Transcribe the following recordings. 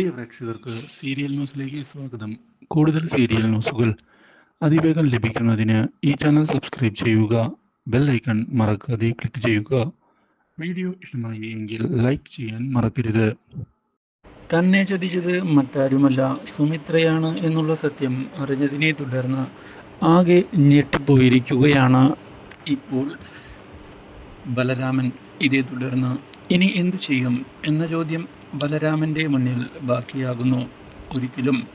പ്രിയ പ്രേക്ഷകർക്ക് സീരിയൽ ന്യൂസിലേക്ക് സ്വാഗതം. കൂടുതൽ സീരിയൽ ന്യൂസുകൾ അതിവേഗം ലഭിക്കുന്നതിന് ഈ ചാനൽ സബ്സ്ക്രൈബ് ചെയ്യുക ബെൽ ഐക്കൺ മറക്കാതെ ക്ലിക്ക് ചെയ്യുക. വീഡിയോ ഇഷ്ടമായി എങ്കിൽ ലൈക്ക് ചെയ്യാൻ മറക്കരുത്. തന്നെ ചതിച്ചത് മറ്റാരുമല്ല സുമിത്രയാണ് എന്നുള്ള സത്യം അറിഞ്ഞതിനെ തുടർന്ന് ആകെ ഞെട്ടിപ്പോയിരിക്കുകയാണ് ഇപ്പോൾ ബലരാമൻ. ഇതേ തുടർന്ന് ഇനി എന്തു ചെയ്യും എന്ന ചോദ്യം ബലരാമന്റെ മുന്നിൽ ബാക്കിയാകുന്നു. ഒരിക്കലും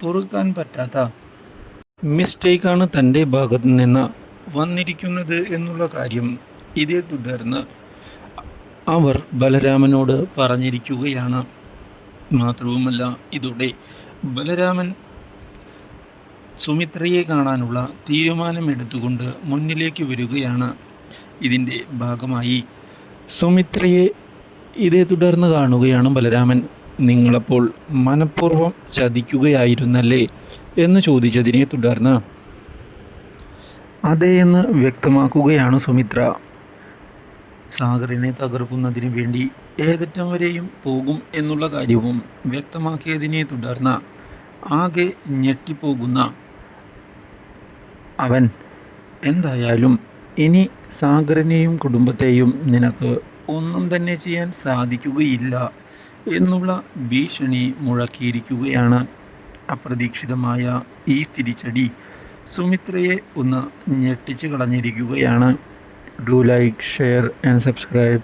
പൊറുക്കാൻ പറ്റാത്ത മിസ്റ്റേക്കാണ് തന്റെ ഭാഗത്തു നിന്ന് വന്നിരിക്കുന്നത് എന്നുള്ള കാര്യം ഇതേ തുടർന്ന് അവർ ബലരാമനോട് പറഞ്ഞിരിക്കുകയാണ്. മാത്രവുമല്ല ഇതോടെ ബലരാമൻ സുമിത്രയെ കാണാനുള്ള തീരുമാനമെടുത്തുകൊണ്ട് മുന്നിലേക്ക് വരികയാണ്. ഇതിന്റെ ഭാഗമായി സുമിത്രയെ ഇതേ തുടർന്ന് കാണുകയാണ് ബലരാമൻ. നിങ്ങളപ്പോൾ മനഃപൂർവം ചതിക്കുകയായിരുന്നല്ലേ എന്ന് ചോദിച്ചതിനെ തുടർന്ന്. അതെയെന്ന് വ്യക്തമാക്കുകയാണ് സുമിത്ര. സാഗറിനെ തകർക്കുന്നതിന് വേണ്ടി ഏതറ്റം വരെയും പോകും എന്നുള്ള കാര്യവും വ്യക്തമാക്കിയതിനെ തുടർന്ന് ആകെ ഞെട്ടിപ്പോകുന്ന അവൻ. എന്തായാലും ഇനി സാഗറിനെയും കുടുംബത്തെയും നിനക്ക് ഒന്നും തന്നെ ചെയ്യാൻ സാധിക്കുകയില്ല എന്നുള്ള ഭീഷണി മുഴക്കിയിരിക്കുകയാണ് അപ്രതീക്ഷിതമായ ഈ തിരിച്ചടി. സുമിത്രയെ ഒന്ന് ഞെട്ടിച്ച് കളഞ്ഞിരിക്കുകയാണ്. Do like share and subscribe.